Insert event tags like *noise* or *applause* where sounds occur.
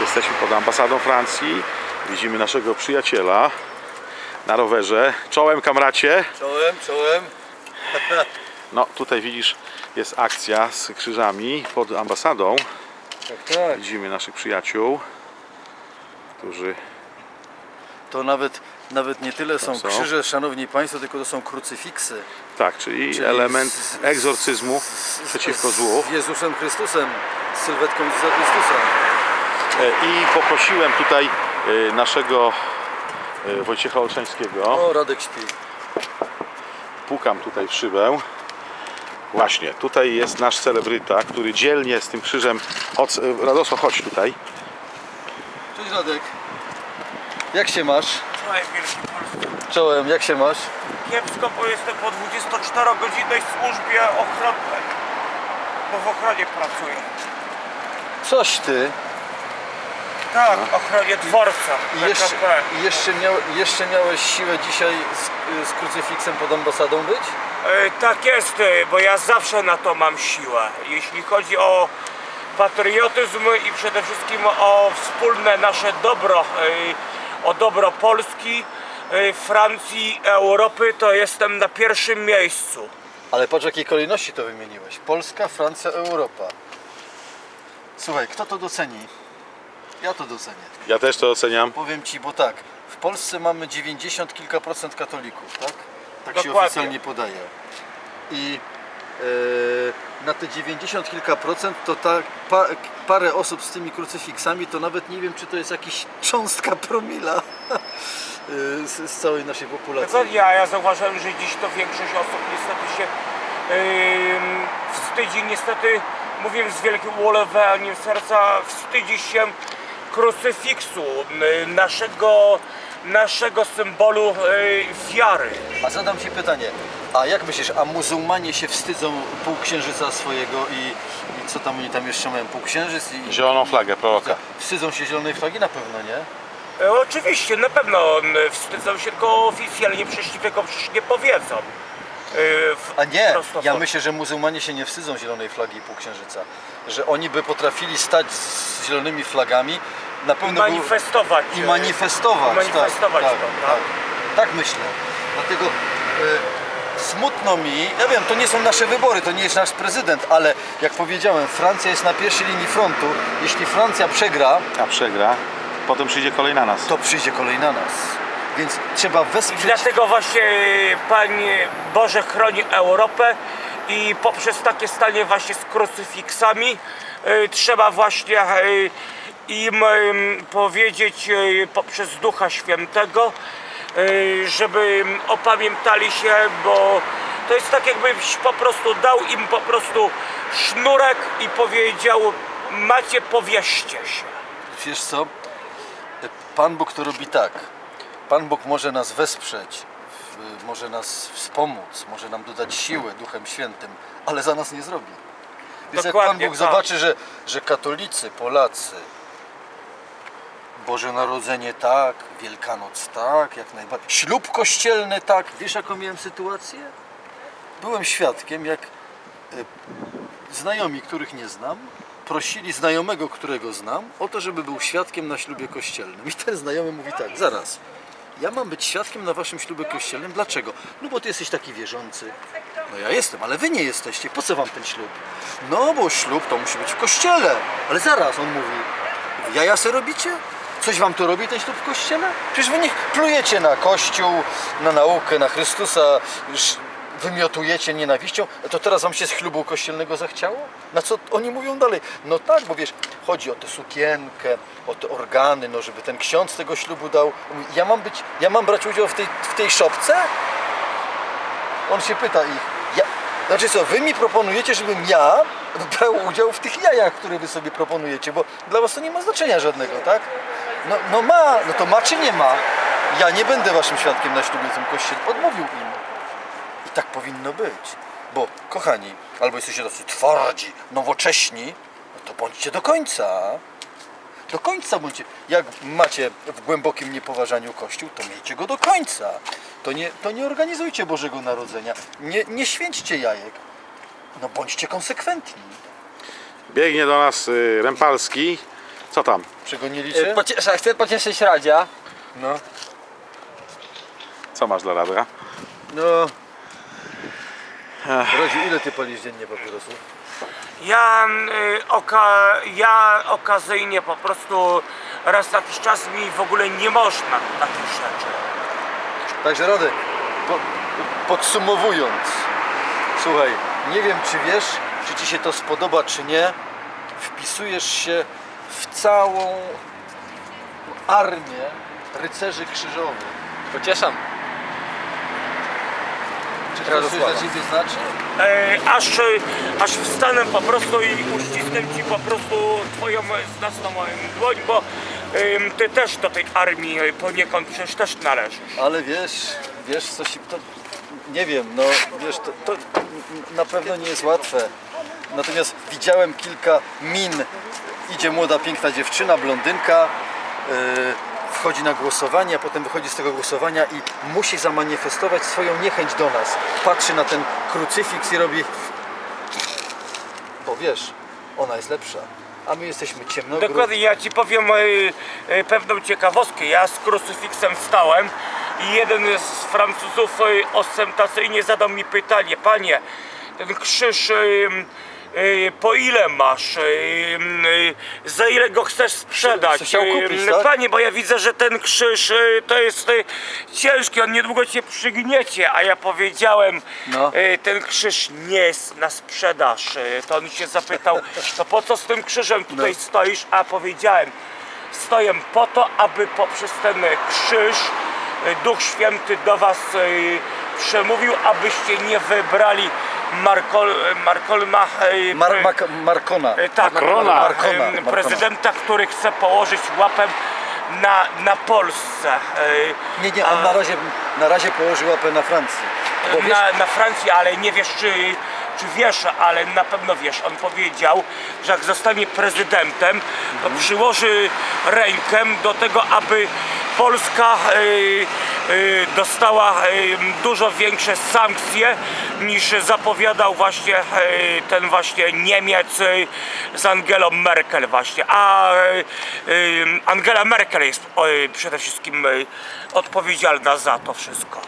Jesteśmy pod ambasadą Francji. Widzimy naszego przyjaciela na rowerze. Czołem kamracie. Czołem, czołem. *laughs* No tutaj widzisz jest akcja z krzyżami pod ambasadą. Tak, tak. Widzimy naszych przyjaciół, którzy To nawet, nawet nie tyle są, są. krzyże, szanowni państwo, tylko to są krucyfiksy. tak, czyli, Czyli element z- egzorcyzmu z- przeciwko złu. Z Jezusem Chrystusem, z sylwetką Jezusa Chrystusa. E, I poprosiłem tutaj e, naszego e, Wojciecha Olszańskiego. O, Radek śpi. Pukam tutaj w szybę. Właśnie, tutaj jest nasz celebryta, który dzielnie z tym krzyżem. Od... Radosław, chodź tutaj. Cześć Radek. Jak się masz? Słuchaj, Wielki Polsce. Czołem, jak się masz? Kiepsko, bo jestem po 24-godzinnej służbie ochronnej. Bo w ochronie pracuję. Coś ty. Tak, ochronie dworca. I jeszcze, PKP. i jeszcze, miał, jeszcze miałeś siłę dzisiaj z, z krucyfiksem pod ambasadą być? E, tak jest, e, bo ja zawsze na to mam siłę. Jeśli chodzi o patriotyzm i przede wszystkim o wspólne nasze dobro, e, o dobro Polski, e, Francji, Europy, to jestem na pierwszym miejscu. Ale patrz jakiej kolejności to wymieniłeś. Polska, Francja, Europa. Słuchaj, kto to doceni? Ja to docenię. Ja też to oceniam. Powiem Ci, bo tak, w Polsce mamy 90 kilka procent katolików, tak? Tak się Dokładnie. oficjalnie podaje. I e, na te 90 kilka procent to ta, pa, parę osób z tymi krucyfiksami to nawet nie wiem, czy to jest jakiś cząstka promila *laughs* e, z, z całej naszej populacji. Ja, ja zauważyłem, że dziś to większość osób niestety się ym, wstydzi, niestety mówię z wielkim ulewaniem serca, wstydzi się krucyfiksu, y, naszego, naszego symbolu y, wiary. A zadam Ci pytanie, a jak myślisz, a muzułmanie się wstydzą półksiężyca swojego i, i co tam oni tam jeszcze mają, półksiężyc i... Zieloną flagę proroka. Wstydzą się zielonej flagi? Na pewno nie. E, Oczywiście, na pewno y, wstydzą się, tylko oficjalnie przecież tego przecież nie powiedzą. Y, w- A nie, ja myślę, że muzułmanie się nie wstydzą zielonej flagi i półksiężyca. Że oni by potrafili stać z zielonymi flagami, na pewno był- manifestować. i y, manifestować. manifestować tak, to, tak, tak? tak. tak myślę. Dlatego e, smutno mi, ja wiem, to nie są nasze wybory, to nie jest nasz prezydent, ale jak powiedziałem, Francja jest na pierwszej linii frontu. Jeśli Francja przegra, A przegra, potem przyjdzie kolej na nas. to przyjdzie kolej na nas. Więc trzeba I wesprzeć dlatego właśnie Panie Boże chroni Europę i poprzez takie stanie właśnie z krucyfiksami y, trzeba właśnie y, im y, powiedzieć y, poprzez Ducha Świętego, y, żeby opamiętali się, bo to jest tak jakbyś po prostu dał im po prostu sznurek i powiedział macie powieście się. Wiesz co? Pan Bóg to robi tak. Pan Bóg może nas wesprzeć, może nas wspomóc, może nam dodać siłę Duchem Świętym, ale za nas nie zrobi. Więc jak Pan Bóg tak. zobaczy, że, że katolicy, Polacy, Boże Narodzenie tak, Wielkanoc tak, jak najbardziej, ślub kościelny tak. Wiesz jaką miałem sytuację? Byłem świadkiem, jak e, znajomi, których nie znam, prosili znajomego, którego znam, o to, żeby był świadkiem na ślubie kościelnym. I ten znajomy mówi tak, zaraz, ja mam być świadkiem na waszym ślubie kościelnym, dlaczego? No bo ty jesteś taki wierzący. No ja jestem, ale wy nie jesteście, po co wam ten ślub? No bo ślub to musi być w kościele. Ale zaraz, on mówi, jaja se robicie? Coś wam to robi ten ślub w kościele? Przecież wy nie plujecie na kościół, na naukę, na Chrystusa, wymiotujecie nienawiścią, to teraz wam się z chlubu kościelnego zachciało? Na co oni mówią dalej? No tak, bo wiesz, chodzi o tę sukienkę, o te organy, no żeby ten ksiądz tego ślubu dał. Ja mam być, ja mam brać udział w tej, w tej szopce? On się pyta ich, ja, znaczy co, wy mi proponujecie, żebym ja brał udział w tych jajach, które wy sobie proponujecie, bo dla was to nie ma znaczenia żadnego, tak? No, no ma, no to ma czy nie ma? Ja nie będę waszym świadkiem na ślubie tym kościele. Odmówił im. I tak powinno być. Bo, kochani, albo jesteście tacy twardzi, nowocześni, no to bądźcie do końca. Do końca bądźcie. Jak macie w głębokim niepoważaniu Kościół, to miejcie go do końca. To nie, to nie organizujcie Bożego Narodzenia. Nie, nie święćcie jajek. No bądźcie konsekwentni. Biegnie do nas y, Rempalski Co tam? Przegonili Y, cię? Pociesza, chcę pocieszyć Radzia. No. Co masz dla Radra? No. Radziu, ile ty palisz dziennie papierosów? Ja, y, oka, ja okazyjnie po prostu raz na jakiś czas mi w ogóle nie można takich rzeczy. Także Radek, po, podsumowując, słuchaj, nie wiem czy wiesz, czy ci się to spodoba, czy nie, wpisujesz się w całą armię rycerzy krzyżowych. Pocieszam. Czy to coś Radosława. dla ciebie znaczy? E, aż, e, aż wstanę po prostu i uścisnę ci po prostu twoją znacną dłoń, bo em, ty też do tej armii e, poniekąd przecież też należysz. Ale wiesz, wiesz coś, to nie wiem, no wiesz, to, to na pewno nie jest łatwe. Natomiast widziałem kilka min. Idzie młoda, piękna dziewczyna, blondynka, yy, wchodzi na głosowanie, a potem wychodzi z tego głosowania i musi zamanifestować swoją niechęć do nas. Patrzy na ten krucyfiks i robi... Bo wiesz, ona jest lepsza, a my jesteśmy ciemnogród. Dokładnie, ja ci powiem e, e, pewną ciekawostkę. Ja z krucyfiksem wstałem i jeden z Francuzów e, ostentacyjnie zadał mi pytanie, panie, ten krzyż e, po ile masz? E, za ile go chcesz sprzedać? Chciał kupić, tak? Panie, bo ja widzę, że ten krzyż to jest ciężki, on niedługo cię przygniecie, a ja powiedziałem, No. ten krzyż nie jest na sprzedaż. To on się zapytał, to po co z tym krzyżem tutaj No. stoisz? A powiedziałem, stoję po to, aby poprzez ten krzyż Duch Święty do was przemówił, abyście nie wybrali Markol, Markolma, e, Mar pre- Mak Markona. e, tak, Markona. Markona, em, Markona. prezydenta, który chce położyć łapę na, na Polsce. e, Nie, nie, on na razie, na razie położył łapę na Francji. Bo wiesz, na, na Francji, ale nie wiesz czy, czy wiesz, ale na pewno wiesz. On powiedział, że jak zostanie prezydentem, to przyłoży rękę do tego, aby Polska e, e, dostała e, dużo większe sankcje niż zapowiadał właśnie e, ten właśnie Niemiec z Angelą Merkel właśnie. A Angela Merkel jest przede wszystkim odpowiedzialna za to wszystko.